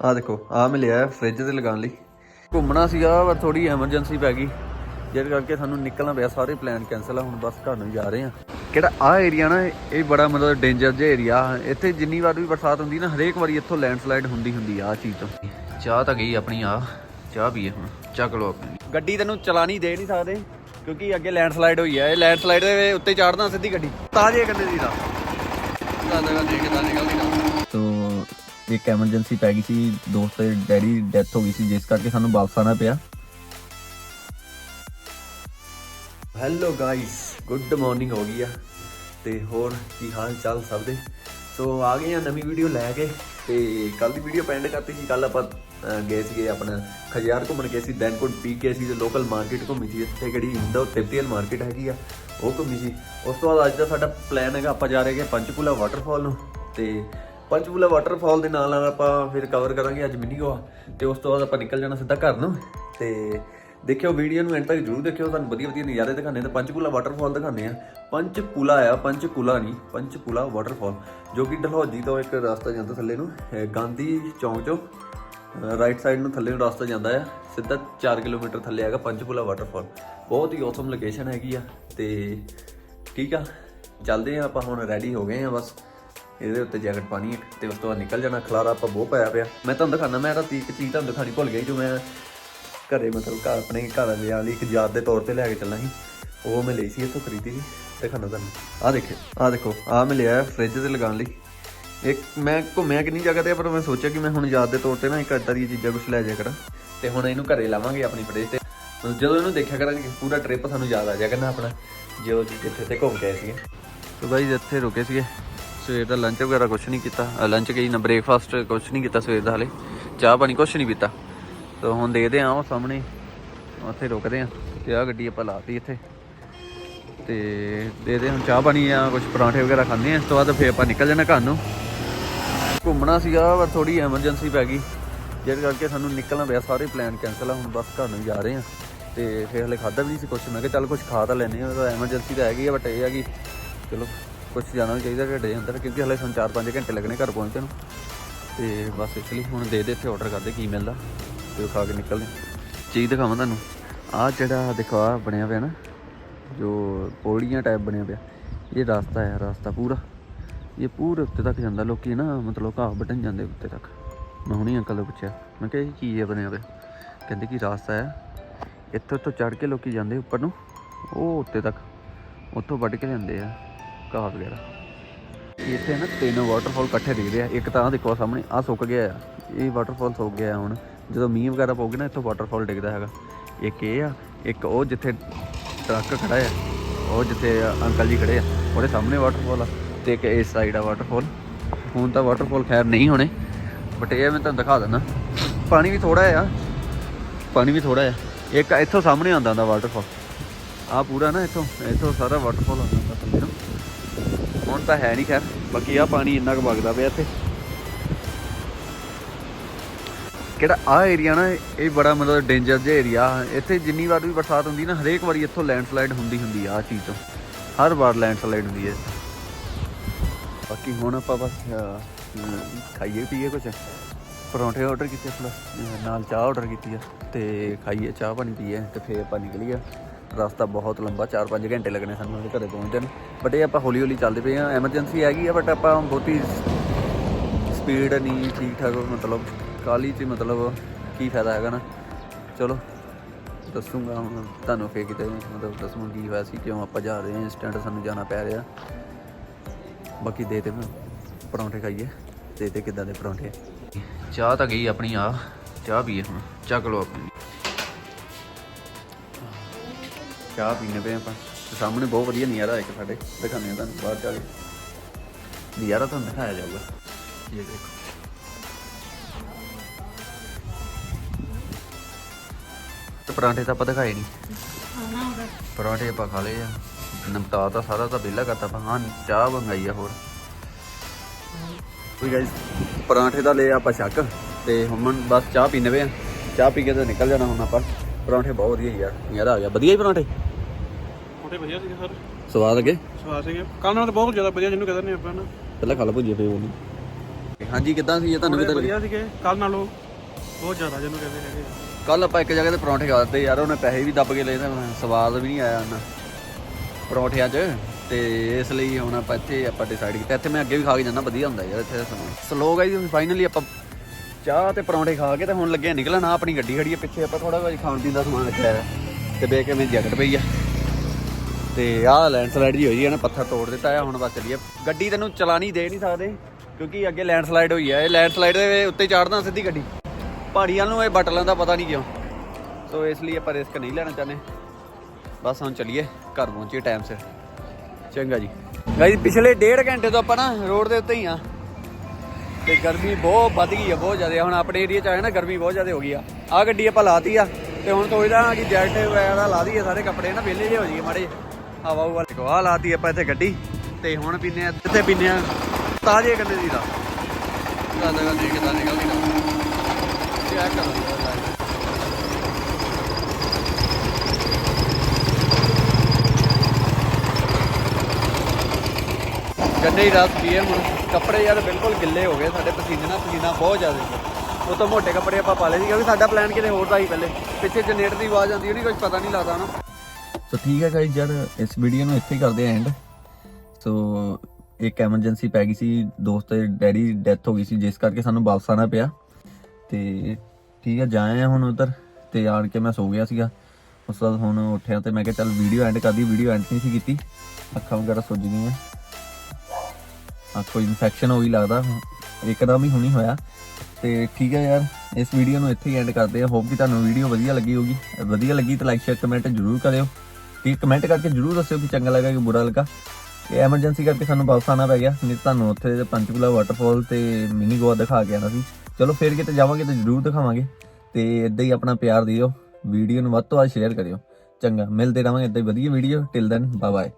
ਆ ਦੇਖੋ ਆ ਮਿਲਿਆ ਫ੍ਰਿਜ ਤੇ ਲਗਾਉਣ ਲਈ। ਘੁੰਮਣਾ ਸੀਗਾ, ਪਰ ਥੋੜੀ ਐਮਰਜੈਂਸੀ ਪੈ ਗਈ। ਜਿਹਦੇ ਕਰਕੇ ਸਾਨੂੰ ਨਿਕਲਣਾ ਪਿਆ, ਸਾਰੇ ਪਲਾਨ ਕੈਨਸਲ ਆ, ਹੁਣ ਬਸ ਘਰ ਨੂੰ ਜਾ ਰਹੇ ਆ। ਕਿਹੜਾ ਆ ਏਰੀਆ ਨਾ, ਇਹ ਬੜਾ ਮਤਲਬ ਡੇਂਜਰ ਜਿਹਾ ਏਰੀਆ ਇੱਥੇ ਜਿੰਨੀ ਵਾਰ ਵੀ ਬਰਸਾਤ ਹੁੰਦੀ ਨਾ, ਹਰੇਕ ਵਾਰੀ ਇੱਥੋਂ ਲੈਂਡਸਲਾਈਡ ਹੁੰਦੀ ਹੁੰਦੀ ਆ, ਆਹ ਚੀਜ਼ ਤੋਂ। ਚਾਹ ਤਾਂ ਗਈ ਆਪਣੀ ਆ ਚਾਹ ਪੀਏ ਹੁਣ, ਚੱਕ ਲਓ ਆਪਣੀ। ਗੱਡੀ ਤੈਨੂੰ ਚਲਾਣੀ ਦੇ ਨਹੀਂ ਸਕਦੇ, ਕਿਉਂਕਿ ਅੱਗੇ ਲੈਂਡਸਲਾਈਡ ਹੋਈ ਆ। ਇਹ ਲੈਂਡਸਲਾਈਡ ਦੇ ਉੱਤੇ ਚਾੜਨਾ ਸਿੱਧੀ ਗੱਡੀ। ਤਾਂ ਜੇ ਕੰਨੇ ਦੀ ਦਾ ਜਗ੍ਹਾ ਦੇ ਕਿਦਾਂ ਨਿਕਲਦੀ? ਨਾ ਇੱਕ ਐਮਰਜੈਂਸੀ ਪੈ ਗਈ ਸੀ, ਦੋਸਤ ਦੇ ਡੈਡੀ ਡੈਥ ਹੋ ਗਈ ਸੀ, ਜਿਸ ਕਰਕੇ ਸਾਨੂੰ ਵਾਪਸ ਆਣਾ ਪਿਆ। ਹੈਲੋ ਗਾਇਸ ਗੁੱਡ ਮਾਰਨਿੰਗ ਹੋ ਗਈ ਆ। ਤੇ ਹੋਰ ਕੀ ਹਾਲ ਚਾਲ ਸਭ ਦੇ? ਸੋ ਆ ਗਏ ਆ ਨਵੀਂ ਵੀਡੀਓ ਲੈ ਕੇ, ਤੇ ਕੱਲ ਦੀ ਵੀਡੀਓ ਪੈਂਡ ਕਰਤੀ ਸੀ ਕੱਲ ਆਪਾਂ ਗਏ ਸੀਗੇ ਆਪਣਾ ਖਜਿਆਰ ਘੁੰਮਣ ਗਏ ਸੀ ਦੈਨਕੋਟ ਪੀ ਕੇ ਸੀ, ਤੇ ਲੋਕਲ ਮਾਰਕੀਟ ਘੁੰਮੀ ਸੀ ਇੱਥੇ ਕਿਹੜੀ ਇੰਡੋ ਤਿਬਤੀਅਨ ਮਾਰਕੀਟ ਹੈਗੀ ਆ, ਉਹ ਘੁੰਮੀ ਸੀ। ਉਸ ਤੋਂ ਬਾਅਦ ਅੱਜ ਦਾ ਸਾਡਾ ਪਲਾਨ ਹੈਗਾ, ਆਪਾਂ ਜਾ ਰਹੇ ਹਾਂ ਪੰਚਕੂਲਾ ਵਾਟਰਫਾਲ ਨੂੰ, ਤੇ ਪੰਚਕੂਲਾ ਵਾਟਰਫਾਲ ਦੇ ਨਾਲ ਨਾਲ ਆਪਾਂ ਫਿਰ ਕਵਰ ਕਰਾਂਗੇ ਅੱਜ ਮਿਨੀ ਗੋਆ ਤੇ ਉਸ ਤੋਂ ਬਾਅਦ ਆਪਾਂ ਨਿਕਲ ਜਾਣਾ ਸਿੱਧਾ ਘਰ ਨੂੰ। ਤੇ ਦੇਖਿਓ ਵੀਡੀਓ ਨੂੰ ਐਂਡ ਤੱਕ ਜਰੂਰ ਦੇਖਿਓ, ਤੁਹਾਨੂੰ ਵਧੀਆ ਵਧੀਆ ਨਜ਼ਾਰੇ ਦਿਖਾਣੇ ਤੇ ਪੰਚਕੂਲਾ ਵਾਟਰਫਾਲ ਦਿਖਾਣੇ ਆ। ਪੰਚਕੂਲਾ ਆ ਪੰਚਕੂਲਾ ਨਹੀਂ ਪੰਚਕੂਲਾ ਵਾਟਰਫਾਲ ਜੋ ਕਿ ਡਲਹੌਜੀ ਤੋਂ ਇੱਕ ਰਸਤਾ ਜਾਂਦਾ ਥੱਲੇ ਨੂੰ ਗਾਂਧੀ ਚੌਂਕ ਚੋਂ ਰਾਈਟ ਸਾਈਡ ਨੂੰ ਥੱਲੇ ਨੂੰ ਰਸਤਾ ਜਾਂਦਾ ਆ। ਸਿੱਧਾ 4 ਕਿਲੋਮੀਟਰ ਥੱਲੇ ਹੈਗਾ ਪੰਚਕੂਲਾ ਵਾਟਰਫਾਲ ਬਹੁਤ ਹੀ ਔਸਮ ਲੋਕੇਸ਼ਨ ਹੈਗੀ ਆ। ਤੇ ਠੀਕ ਆ, ਚੱਲਦੇ ਆ ਆਪਾਂ ਹੁਣ ਰੈਡੀ ਹੋ ਗਏ ਆ ਬਸ। ਇਹਦੇ ਉੱਤੇ ਜੈਕਟ ਪਾਣੀ ਇੱਕ ਤੇ ਉਸ ਤੋਂ ਬਾਅਦ ਨਿਕਲ ਜਾਣਾ, ਖਲਾਰਾ ਆਪਾਂ ਬਹੁਤ ਪਾਇਆ ਪਿਆ। ਮੈਂ ਤੁਹਾਨੂੰ ਦਿਖਾਣਾ ਮੈਂ ਰਾਤੀ ਇੱਕ ਚੀਜ਼ ਤੁਹਾਨੂੰ ਦਿਖਾਣੀ ਭੁੱਲ ਗਈ ਜੋ ਮੈਂ ਘਰੇ ਮਤਲਬ ਘਰ ਆਪਣੇ ਘਰ ਵਾਲਿਆਂ ਲਈ ਇੱਕ ਯਾਦ ਦੇ ਤੌਰ ਤੇ ਲੈ ਕੇ ਚੱਲਾਂ ਸੀ। ਉਹ ਮੈਂ ਲਈ ਸੀ, ਇੱਥੋਂ ਖਰੀਦੀ ਸੀ। ਦਿਖਾਣਾ ਤੁਹਾਨੂੰ। ਆਹ ਦੇਖੋ ਆਹ ਦੇਖੋ, ਆਹ ਮੈਂ ਲਿਆ ਫ੍ਰਿਜ ਤੇ ਲਗਾਉਣ ਲਈ। ਇੱਕ ਮੈਂ ਘੁੰਮਿਆ ਕਿੰਨੀ ਜਗ੍ਹਾ ਤੇ ਪਰ ਮੈਂ ਸੋਚਿਆ ਕਿ ਮੈਂ ਹੁਣ ਯਾਦ ਦੇ ਤੌਰ ਤੇ ਨਾ ਇੱਕ ਏਦਾਂ ਦੀਆਂ ਚੀਜ਼ਾਂ ਕੁਝ ਲੈ ਜਾਇਆ ਕਰਾਂ। ਤੇ ਹੁਣ ਇਹਨੂੰ ਘਰੇ ਲਾਵਾਂਗੇ ਆਪਣੀ ਫ੍ਰਿਜ ਤੇ। ਜਦੋਂ ਇਹਨੂੰ ਦੇਖਿਆ ਕਰਾਂਗੇ, ਪੂਰਾ ਟ੍ਰਿਪ ਸਾਨੂੰ ਯਾਦ ਆ ਜਾਏਗਾ ਨਾ ਆਪਣਾ। ਜੋ ਜੀ ਜਿੱਥੇ ਤੇ ਘੁੰਮ ਕੇ ਆਏ ਸੀਗੇ। ਸੋ ਬਾਈ, ਇੱਥੇ ਰੁਕੇ ਸੀਗੇ। ਸਵੇਰ ਦਾ ਲੰਚ ਵਗੈਰਾ ਕੁਝ ਨਹੀਂ ਕੀਤਾ। ਲੰਚ ਕਹੀ ਨਾ ਬ੍ਰੇਕਫਾਸਟ ਕੁਝ ਨਹੀਂ ਕੀਤਾ ਸਵੇਰ ਦਾ ਹਲੇ। ਚਾਹ ਪਾਣੀ ਕੁਝ ਨਹੀਂ ਪੀਤਾ। ਤਾਂ ਹੁਣ ਦੇਖਦੇ ਆ ਉਹ ਸਾਹਮਣੇ। ਉੱਥੇ ਰੁਕਦੇ ਆ ਤੇ ਆ ਗੱਡੀ ਆਪਾਂ ਲਾਤੀ ਇੱਥੇ। ਤੇ ਦੇ ਹੁਣ ਚਾਹ ਪਾਣੀ ਆ ਕੁਝ ਪਰਾਂਠੇ ਵਗੈਰਾ ਖਾਂਦੇ ਆ। ਇਸ ਤੋਂ ਬਾਅਦ ਫੇਰ ਆਪਾਂ ਨਿਕਲ ਜਾਣਾ ਘਰ ਨੂੰ। ਘੁੰਮਣਾ ਸੀਗਾ, ਪਰ ਥੋੜੀ ਐਮਰਜੈਂਸੀ ਪੈ ਗਈ। ਜਿਹਦੇ ਕਰਕੇ ਸਾਨੂੰ ਨਿਕਲਣਾ ਪਿਆ। ਸਾਰੇ ਪਲਾਨ ਕੈਨਸਲ ਆ। ਹੁਣ ਬਸ ਘਰ ਨੂੰ ਜਾ ਰਹੇ ਆ। ਤੇ ਫੇਰ ਹਲੇ ਖਾਦਾ ਵੀ ਨਹੀਂ ਸੀ ਕੁਝ ਮੈਂ ਕਿਹਾ ਚੱਲ ਕੁਝ ਖਾ ਤਾਂ ਲੈਨੇ ਆ। ਐਮਰਜੈਂਸੀ ਤਾਂ ਹੈਗੀ ਆ ਬਟ ਇਹ ਆ ਕਿ ਚਲੋ ਕੁਝ ਜਾਣਾ ਵੀ ਚਾਹੀਦਾ ਢਿੱਡ ਅੰਦਰ, ਕਿਉਂਕਿ ਹਲੇ ਸਾਨੂੰ 4-5 ਘੰਟੇ ਲੱਗਣੇ ਘਰ ਪਹੁੰਚਣ ਨੂੰ। ਤੇ ਬਸ ਇਸ ਲਈ ਹੁਣ ਦੇ ਦੇ ਇੱਥੇ ਆਰਡਰ ਕਰਦੇ ਕੀ ਮਿਲਦਾ, ਤੇ ਉਹ ਖਾ ਕੇ ਨਿਕਲਦੇ ਚੀਜ਼ ਦਿਖਾਵਾਂ ਤੁਹਾਨੂੰ। ਆਹ ਜਿਹੜਾ ਦੇਖੋ ਆ ਬਣਿਆ ਪਿਆ ਨਾ, ਜੋ ਪੌੜੀਆਂ ਟਾਈਪ ਬਣਿਆ ਪਿਆ, ਇਹ ਰਸਤਾ ਹੈ, ਰਸਤਾ ਪੂਰਾ। ਇਹ ਪੂਰੇ ਉੱਤੇ ਤੱਕ ਜਾਂਦਾ, ਲੋਕੀ ਨਾ ਮਤਲਬ ਘਾਹ ਵੱਢਣ ਜਾਂਦੇ ਉੱਤੇ ਤੱਕ। ਮੈਂ ਹੁਣੀ ਅੰਕਲ ਨੂੰ ਪੁੱਛਿਆ, ਮੈਂ ਕਿਹਾ ਇਹ ਕੀ ਹੈ ਬਣਿਆ ਪਿਆ? ਕਹਿੰਦੇ ਕਿ ਰਸਤਾ ਹੈ। ਇੱਥੋਂ ਤੋਂ ਚੜ ਕੇ ਲੋਕੀ ਜਾਂਦੇ ਉੱਪਰ ਨੂੰ, ਉਹ ਉੱਤੇ ਤੱਕ, ਉੱਥੋਂ ਵੱਢ ਕੇ ਲੈਂਦੇ ਆ। ਘਾਹ ਵਗੈਰਾ। ਇੱਥੇ ਨਾ ਤਿੰਨ ਵਾਟਰਫਾਲ ਇਕੱਠੇ ਦਿਖਦੇ ਆ। ਇੱਕ ਤਾਂ ਆਹ ਦੇਖੋ ਸਾਹਮਣੇ ਆ ਸੁੱਕ ਗਿਆ ਆ। ਇਹ ਵਾਟਰਫਾਲ ਸੁੱਕ ਗਿਆ ਹੁਣ। ਜਦੋਂ ਮੀਂਹ ਵਗੈਰਾ ਪਊਗੇ ਨਾ, ਇੱਥੋਂ ਵਾਟਰਫਾਲ ਡਿੱਗਦਾ ਹੈਗਾ। ਇੱਕ ਇਹ ਆ, ਇੱਕ ਉਹ ਜਿੱਥੇ ਟਰੱਕ ਖੜਾ ਆ, ਉਹ ਜਿੱਥੇ ਅੰਕਲ ਜੀ ਖੜੇ ਆ, ਉਹਦੇ ਸਾਹਮਣੇ ਵਾਟਰਫਾਲ ਆ ਤੇ ਇੱਕ ਇਸ ਸਾਈਡ ਆ ਵਾਟਰਫਾਲ ਹੁਣ ਤਾਂ ਵਾਟਰਫਾਲ ਖੈਰ ਨਹੀਂ ਹੋਣੇ ਬਟ ਇਹ ਮੈਂ ਤੁਹਾਨੂੰ ਦਿਖਾ ਦਿੰਦਾ। ਪਾਣੀ ਵੀ ਥੋੜਾ ਆ, ਪਾਣੀ ਵੀ ਥੋੜਾ ਆ। ਇੱਕ ਇੱਥੋਂ ਸਾਹਮਣੇ ਆਉਂਦਾ ਹੁੰਦਾ ਵਾਟਰਫਾਲ ਆ ਪੂਰਾ ਨਾ ਇੱਥੋਂ ਇੱਥੋਂ ਸਾਰਾ ਵਾਟਰਫਾਲ ਆਉਂਦਾ ਹੁੰਦਾ ਥੱਲੇ ਨੂੰ। ਹੁਣ ਤਾਂ ਹੈ ਨਹੀਂ ਖੈਰ, ਬਾਕੀ ਆ ਪਾਣੀ ਇੰਨਾ ਕੁ ਵਗਦਾ ਪਿਆ ਇੱਥੇ। ਕਿਹੜਾ ਆ ਏਰੀਆ ਨਾ, ਇਹ ਬੜਾ ਮਤਲਬ ਡੇਂਜਰ ਜਿਹਾ ਏਰੀਆ ਇੱਥੇ ਜਿੰਨੀ ਵਾਰ ਵੀ ਬਰਸਾਤ ਹੁੰਦੀ ਨਾ, ਹਰੇਕ ਵਾਰੀ ਇੱਥੋਂ ਲੈਂਡਸਲਾਈਡ ਹੁੰਦੀ ਹੁੰਦੀ ਆ, ਆਹ ਚੀਜ਼ ਤੋਂ। ਹਰ ਵਾਰ ਲੈਂਡਸਲਾਈਡ ਹੁੰਦੀ ਹੈ ਬਾਕੀ ਹੁਣ ਆਪਾਂ ਬਸ ਖਾਈਏ ਪੀਏ ਕੁਝ ਪਰੌਂਠੇ ਆਰਡਰ ਕੀਤੇ ਪਲੱਸ ਨਾਲ ਚਾਹ ਆਰਡਰ ਕੀਤੀ ਆ, ਤੇ ਖਾਈਏ, ਚਾਹ ਪਾਣੀ ਪੀਏ, ਤੇ ਫੇਰ ਆਪਾਂ ਨਿਕਲੀਏ। ਰਸਤਾ ਬਹੁਤ ਲੰਬਾ 4-5 ਘੰਟੇ ਲੱਗਣੇ ਸਾਨੂੰ ਉਹਦੇ ਘਰੇ ਪਹੁੰਚਣ ਬਟ ਇਹ ਆਪਾਂ ਹੌਲੀ ਹੌਲੀ ਚੱਲਦੇ ਪਏ ਆ ਐਮਰਜੈਂਸੀ ਹੈਗੀ ਆ ਬਟ ਆਪਾਂ ਬਹੁਤੀ ਸਪੀਡ ਨਹੀਂ ਠੀਕ ਠਾਕ ਮਤਲਬ ਕਾਲੀ ਚ ਮਤਲਬ ਕੀ ਫਾਇਦਾ ਹੈਗਾ ਨਾ। ਚਲੋ, ਦੱਸੂਗਾ ਹੁਣ ਤੁਹਾਨੂੰ ਫੇਰ ਕਿਤੇ, ਮਤਲਬ ਦੱਸੂਗਾ ਕੀ ਹੋਇਆ ਸੀ, ਕਿਉਂ ਆਪਾਂ ਜਾ ਰਹੇ ਹਾਂ। ਇੰਸਟੈਂਟ ਸਾਨੂੰ ਜਾਣਾ ਪੈ ਰਿਹਾ। ਬਾਕੀ ਦੇ ਦੇ ਪਰੌਂਠੇ ਖਾਈਏ। ਦੇ ਦੇ ਕਿੱਦਾਂ ਦੇ ਪਰੌਂਠੇ। ਚਾਹ ਤਾਂ ਗਈ ਆਪਣੀ ਆ ਚਾਹ ਪੀਏ ਹੁਣ। ਚੱਕ ਲਓ ਆਪਣੀ। ਚਾਹ ਪੀਣੇ ਪਏ ਆਪਾਂ। ਤੇ ਸਾਹਮਣੇ ਬਹੁਤ ਵਧੀਆ ਨਜ਼ਾਰਾ ਇੱਕ ਸਾਡੇ ਦਿਖਾਉਂਦੇ ਆ ਤੁਹਾਨੂੰ ਬਾਹਰ ਜਾ ਕੇ। ਨਜ਼ਾਰਾ ਤੁਹਾਨੂੰ ਦਿਖਾਇਆ ਜਾਊਗਾ। ਇਹ ਦੇਖੋ। ਤੇ ਪਰਾਂਠੇ ਤਾਂ ਆਪਾਂ ਦਿਖਾਏ ਨਹੀਂ ਪਰਾਂਠੇ ਆਪਾਂ ਖਾ ਲਏ ਆ। ਨਮਤਾ ਤਾਂ ਸਾਰਾ ਤਾਂ ਵਿਹਲਾ ਕਰਤਾ ਆਪਾਂ। ਹਾਂ ਚਾਹ ਮੰਗਾਈ ਆ ਹੋਰ। ਕੋਈ ਗਾਇਸ ਪਰਾਂਠੇ ਦਾ ਲਿਆ ਆਪਾਂ ਛੱਕ ਤੇ ਹੁਣ ਬਸ ਚਾਹ ਪੀਣੇ ਵੇ ਆ। ਚਾਹ ਪੀ ਕੇ ਤੇ ਨਿਕਲ ਜਾਣਾ ਹੁਣ ਆਪਾਂ। ਪਰਾਂਠੇ ਬਹੁਤ ਵਧੀਆ ਯਾਰ। ਯਾਰ ਆ ਗਿਆ ਵਧੀਆ ਹੀ ਪਰਾਂਠੇ? ਉਹਦੇ ਵਧੀਆ ਸੀਗੇ ਸਰ। ਸਵਾਦ ਲੱਗੇ? ਸਵਾਦ ਸੀਗੇ। ਕੱਲ ਨਾਲ ਤਾਂ ਬਹੁਤ ਜ਼ਿਆਦਾ ਵਧੀਆ ਜਿਹਨੂੰ ਕਹਿੰਦੇ ਨੇ ਆਪਾਂ ਨਾ। ਪਹਿਲਾਂ ਖਾ ਲਾ ਭੁਜੀਆ ਫੇਰ ਉਹਨੂੰ ਹਾਂਜੀ ਕਿੱਦਾਂ ਸੀ ਇਹ ਤੁਹਾਨੂੰ ਕਿਦਾਂ ਵਧੀਆ ਸੀਗੇ। ਕੱਲ ਨਾਲੋਂ ਬਹੁਤ ਜ਼ਿਆਦਾ ਜਿਹਨੂੰ ਕਹਿੰਦੇ ਹੈਗੇ ਕੱਲ ਆਪਾਂ ਇੱਕ ਜਗ੍ਹਾ ਤੇ ਪਰੌਂਠੇ ਖਾਦੇ ਯਾਰ ਉਹਨੇ ਪੈਸੇ ਵੀ ਦੱਬ ਕੇ ਲਏ ਤੇ ਸਵਾਦ ਵੀ ਨਹੀਂ ਆਇਆ ਉਹਨਾਂ ਪਰੌਂਠਿਆਂ 'ਚ ਤੇ ਇਸ ਲਈ ਹੁਣ ਆਪਾਂ ਇੱਥੇ ਆਪਾਂ ਡਿਸਾਈਡ ਕੀਤਾ। ਇੱਥੇ ਮੈਂ ਅੱਗੇ ਵੀ ਖਾ ਕੇ ਜਾਂਦਾ ਵਧੀਆ ਹੁੰਦਾ ਯਾਰ ਇੱਥੇ ਦਾ ਸਮਾਨ। ਸਲੋ ਗਾਈ ਫਾਈਨਲੀ ਆਪਾਂ ਚਾਹ ਤੇ ਪਰੌਂਠੇ ਖਾ ਕੇ ਤੇ ਹੁਣ ਲੱਗੇ ਨਿਕਲਣ ਆ ਆਪਣੀ ਗੱਡੀ ਖੜੀ ਹੈ ਪਿੱਛੇ, ਆਪਾਂ ਥੋੜਾ ਜਿਹਾ ਖਾਣ ਪੀਣ ਦਾ ਸਮਾਨ ਰੱਖਿਆ ਹੈ ਤੇ ਵੇਖ ਕੇ ਮੇਰੀ ਜੈਕਟ ਪਈ ਆ। ਤੇ ਆਹ ਲੈਂਡਸਲਾਈਡ ਜੀ ਹੋਈ ਹੈ ਨਾ, ਪੱਥਰ ਤੋੜ ਦਿੱਤਾ ਆ, ਹੁਣ ਬਸ ਚੱਲੀਏ। ਗੱਡੀ ਤੈਨੂੰ ਚਲਾਣੀ ਦੇ ਨਹੀਂ ਸਕਦੇ, ਕਿਉਂਕਿ ਅੱਗੇ ਲੈਂਡਸਲਾਈਡ ਹੋਈ ਹੈ ਇਹ ਲੈਂਡਸਲਾਈਡ ਦੇ ਉੱਤੇ ਚੜਨਾ ਸਿੱਧੀ ਗੱਡੀ। ਪਹਾੜੀਆਂ ਨੂੰ ਇਹ ਬਟਲਾਂ ਦਾ ਪਤਾ ਨਹੀਂ ਕਿਉਂ। ਸੋ ਇਸ ਲਈ ਆਪਾਂ ਰਿਸਕ ਨਹੀਂ ਲੈਣਾ ਚਾਹੁੰਦੇ। ਬਸ ਹੁਣ ਚਲੀਏ, ਘਰ ਪਹੁੰਚੀਏ ਟਾਈਮ ਸਿਰ। ਚੰਗਾ ਜੀ। ਗਾਈ ਪਿਛਲੇ ਡੇਢ ਘੰਟੇ ਤੋਂ ਆਪਾਂ ਨਾ ਰੋਡ ਦੇ ਉੱਤੇ ਹੀ ਆ। ਤੇ ਗਰਮੀ ਬਹੁਤ ਵੱਧ ਗਈ ਆ, ਬਹੁਤ ਜ਼ਿਆਦਾ ਹੁਣ ਆਪਣੇ ਏਰੀਆ ਚ ਆਇਆ ਨਾ, ਗਰਮੀ ਬਹੁਤ ਜ਼ਿਆਦਾ ਹੋ ਗਈ ਆ। ਆ ਗੱਡੀ ਆਪਾਂ ਲਾਤੀ ਆ, ਤੇ ਹੁਣ ਸੋਚਦਾ ਹਾਂ ਕਿ ਜੈਕਟ ਵਗੈਰਾ ਲਾ ਦਈਏ, ਸਾਰੇ ਕੱਪੜੇ ਨਾ ਵਿਹਲੇ ਜਿਹੇ ਹੋ ਜਾਈਏ ਮਾੜੇ ਹਵਾ ਹੁਵਾ ਦੇਖੋ ਆ ਲਾਤੀ ਆਪਾਂ ਇੱਥੇ ਗੱਡੀ, ਤੇ ਹੁਣ ਪੀਨੇ ਆ, ਇੱਥੇ ਪੀਨੇ ਆ ਤਾਜ਼ੇ ਗੰਨੇ ਦੀ ਦਾ ਗੱਲ ਗੱਲ ਨਹੀਂ ਕਿਦਾਂ ਨਿਕਲਦੀ ਨਾ ਚੈੱਕ ਕਰੋ। ਗੰਨੇ ਹੀ ਰਸ ਪੀਏ ਹੁਣ। ਕੱਪੜੇ ਯਾਰ ਬਿਲਕੁਲ ਗਿੱਲੇ ਹੋ ਗਏ, ਸਾਡੇ ਪਸੀਨੇ ਨਾਲ ਪਸੀਨਾ ਬਹੁਤ ਜ਼ਿਆਦਾ ਉਹ ਤਾਂ ਮੋਟੇ ਕੱਪੜੇ ਆਪਾਂ ਪਾ ਲਏ ਸੀ, ਕਿਉਂਕਿ ਸਾਡਾ ਪਲਾਨ ਕਿਤੇ ਹੋਰ ਦਾ ਸੀ ਪਹਿਲੇ। ਪਿੱਛੇ ਜਨਰੇਟਰ ਦੀ ਆਵਾਜ਼ ਆਉਂਦੀ ਉਹਦੀ ਕੁਝ ਪਤਾ ਨਹੀਂ ਲੱਗਦਾ ਨਾ। ਸੋ ਠੀਕ ਹੈ ਗਾਇਸ ਯਾਰ, ਇਸ ਵੀਡੀਓ ਨੂੰ ਇੱਥੇ ਹੀ ਕਰਦੇ ਆ ਐਂਡ ਸੋ ਇੱਕ ਐਮਰਜੈਂਸੀ ਪੈ ਗਈ ਸੀ, ਦੋਸਤ ਦੇ ਡੈਡੀ ਡੈਥ ਹੋ ਗਈ ਸੀ, ਜਿਸ ਕਰਕੇ ਸਾਨੂੰ ਵਾਪਸ ਆਣਾ ਪਿਆ। ਤੇ ਠੀਕ ਹੈ ਜਾਏ ਆ ਹੁਣ ਉਧਰ, ਤੇ ਆਣ ਕੇ ਮੈਂ ਸੋ ਗਿਆ ਸੀਗਾ। ਉਸ ਤੋਂ ਬਾਅਦ ਹੁਣ ਉੱਠਿਆ ਤੇ ਮੈਂ ਕਿਹਾ ਚੱਲ ਵੀਡੀਓ ਐਂਡ ਕਰਦੀ ਵੀਡੀਓ ਐਂਡ ਨਹੀਂ ਸੀ ਕੀਤੀ। ਅੱਖਾਂ ਵਗੈਰਾ ਸੁੱਜ ਗਈਆਂ। ਆ ਕੋਈ ਇਨਫੈਕਸ਼ਨ ਹੋ ਗਈ ਲੱਗਦਾ। ਇੱਕਦਮ ਹੀ ਹੁਣੀ ਹੋਇਆ। ਤੇ ਠੀਕ ਹੈ ਯਾਰ, ਇਸ ਵੀਡੀਓ ਨੂੰ ਇੱਥੇ ਹੀ ਐਂਡ ਕਰਦੇ ਆ ਹੋਪ ਕਿ ਤੁਹਾਨੂੰ ਵੀਡੀਓ ਵਧੀਆ ਲੱਗੀ ਹੋਗੀ ਵਧੀਆ ਲੱਗੀ ਤਾਂ ਲਾਈਕ ਸ਼ੇਅਰ ਕਮੈਂਟ ਜ਼ਰੂਰ ਕਰਿਓ। ਠੀਕ ਕਮੈਂਟ ਕਰਕੇ ਜ਼ਰੂਰ ਦੱਸਿਓ ਕਿ ਚੰਗਾ ਲੱਗਾ ਕਿ ਬੁਰਾ ਲੱਗਾ। ਇਹ ਐਮਰਜੈਂਸੀ ਕਰਕੇ ਸਾਨੂੰ ਵਾਪਸ ਆਉਣਾ ਪੈ ਗਿਆ। ਨਹੀਂ ਤੁਹਾਨੂੰ ਉੱਥੇ ਪੰਚਕੂਲਾ ਵਾਟਰਫਾਲ ਤੇ ਮਿਨੀ ਗੋਆ ਦਿਖਾ ਕੇ ਆਣਾ ਸੀ। ਚਲੋ ਫੇਰ ਕਿਤੇ ਜਾਵਾਂਗੇ ਤਾਂ ਜ਼ਰੂਰ ਦਿਖਾਵਾਂਗੇ। ਤੇ ਇਦਾਂ ਹੀ ਆਪਣਾ ਪਿਆਰ ਦਿਓ। ਵੀਡੀਓ ਨੂੰ ਵੱਧ ਤੋਂ ਵੱਧ ਸ਼ੇਅਰ ਕਰਿਓ। ਚੰਗਾ, ਮਿਲਦੇ ਰਹਾਂਗੇ ਇਦਾਂ ਹੀ ਵਧੀਆ video till then bye bye